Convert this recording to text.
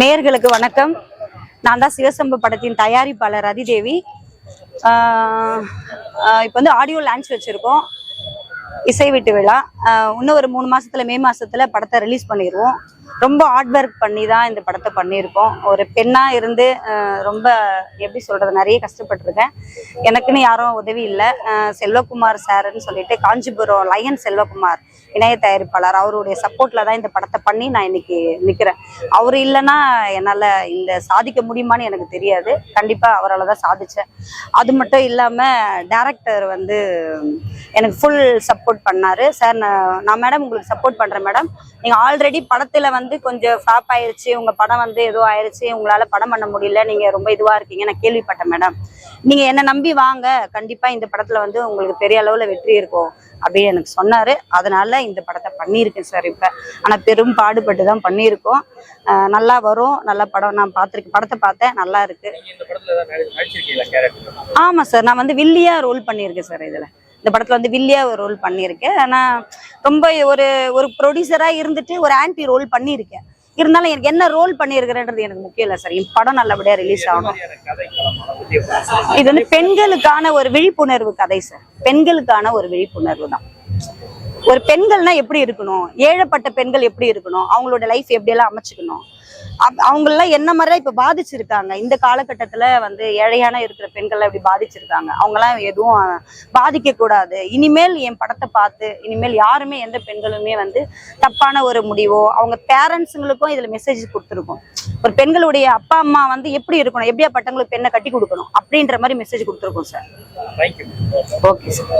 நேர்களுக்கு வணக்கம். நான் தான் சிவசம்பு படத்தின் தயாரிப்பாளர் ரதிதேவி இப்போ வந்து ஆடியோ லான்ச் வச்சுருக்கோம். இசை வீட்டு விழா. இன்னும் ஒரு மூணு மாதத்தில் மே மாதத்தில் படத்தை ரிலீஸ் பண்ணிடுவோம் ரொம்ப ஹார்ட் ஒர்க் பண்ணி தான் இந்த படத்தை பண்ணியிருக்கோம். ஒரு பெண்ணா இருந்து ரொம்ப எப்படி சொல்றது நிறைய கஷ்டப்பட்டிருக்கேன். எனக்குன்னு யாரும் உதவி இல்லை. செல்வகுமார் சார்ன்னு சொல்லிட்டு காஞ்சிபுரம் லயன் செல்வகுமார் இணைய தயாரிப்பாளர் அவருடைய சப்போர்ட்ல தான் இந்த படத்தை பண்ணி நான் இன்னைக்கு நிக்கிறேன். அவர் இல்லைன்னா என்னால இந்த சாதிக்க முடியுமான்னு எனக்கு தெரியாது. கண்டிப்பா அவரால் தான் சாதிச்சேன். அது மட்டும் இல்லாம டேரக்டர் வந்து எனக்கு ஃபுல் சப்போர்ட் பண்ணாரு. சார் நான் நான் மேடம் உங்களுக்கு சப்போர்ட் பண்றேன் மேடம் நீங்க ஆல்ரெடி படத்துல வந்து கொஞ்சம் ஃபிளாப் ஆயிருச்சு உங்க படம் வந்து ஏதோ ஆயிருச்சு உங்களால படம் பண்ண முடியல நீங்க ரொம்ப இதுவா இருக்கீங்க நான் கேள்விப்பட்டேன் மேடம் நீங்க என்ன நம்பி வாங்க கண்டிப்பா இந்த படத்துல வந்து உங்களுக்கு பெரிய அளவுல வெற்றி இருக்கும் அப்படின்னு எனக்கு சொன்னாரு. அதனால இந்த படத்தை பண்ணியிருக்கேன் சார் இப்ப. ஆனா பெரும் பாடுபட்டு தான் பண்ணியிருக்கோம் நல்லா வரும் நல்ல படம் நான் பார்த்திருக்கேன் படத்தை பார்த்தேன் நல்லா இருக்கு. நீங்க இந்த படத்துல ஏதாவது நடி- நடிச்சிருக்கீங்களா கேரக்டர் ஆமா சார் நான் வந்து வில்லியா ரோல் பண்ணியிருக்கேன் சார் இதுல. இந்த படத்துல வந்து வில்லியா ஒரு ரோல் பண்ணியிருக்கேன். ஆனா ரொம்ப ஒரு ஒரு ப்ரொடியூசரா இருந்துட்டு ஒரு ஆன்டி ரோல் பண்ணியிருக்கேன். இருந்தாலும் எனக்கு என்ன ரோல் பண்ணியிருக்கிறேன்றது எனக்கு முக்கியம் இல்லை சார். என் படம் நல்லபடியா ரிலீஸ் ஆகணும்? இது வந்து பெண்களுக்கான ஒரு விழிப்புணர்வு கதை சார். பெண்களுக்கான ஒரு விழிப்புணர்வு தான். ஒரு பெண்கள்னா எப்படி இருக்கணும்? ஏழப்பட்ட பெண்கள் எப்படி இருக்கணும்? அவங்களோட லைஃப் எப்படியெல்லாம் அமைச்சுக்கணும்? அவங்களெல்லாம் என்ன மாதிரிலாம் இப்ப பாதிச்சிருக்காங்க? இந்த காலகட்டத்துல வந்து ஏழையான இருக்கிற பெண்கள் எப்படி பாதிச்சிருக்காங்க? அவங்கெல்லாம் எதுவும் பாதிக்க கூடாது. இனிமேல் என் படத்தை பார்த்து இனிமேல் யாருமே எந்த பெண்களுமே வந்து தப்பான ஒரு முடிவோ அவங்க பேரண்ட்ஸுங்களுக்கும் இதுல மெசேஜ் கொடுத்துருக்கோம். ஒரு பெண்களுடைய அப்பா அம்மா வந்து எப்படி இருக்கணும்? எப்படியா பட்டங்களுக்கு பெண்ணை கட்டி கொடுக்கணும்? அப்படின்ற மாதிரி மெசேஜ் கொடுத்துருக்கோம் சார். Okay sir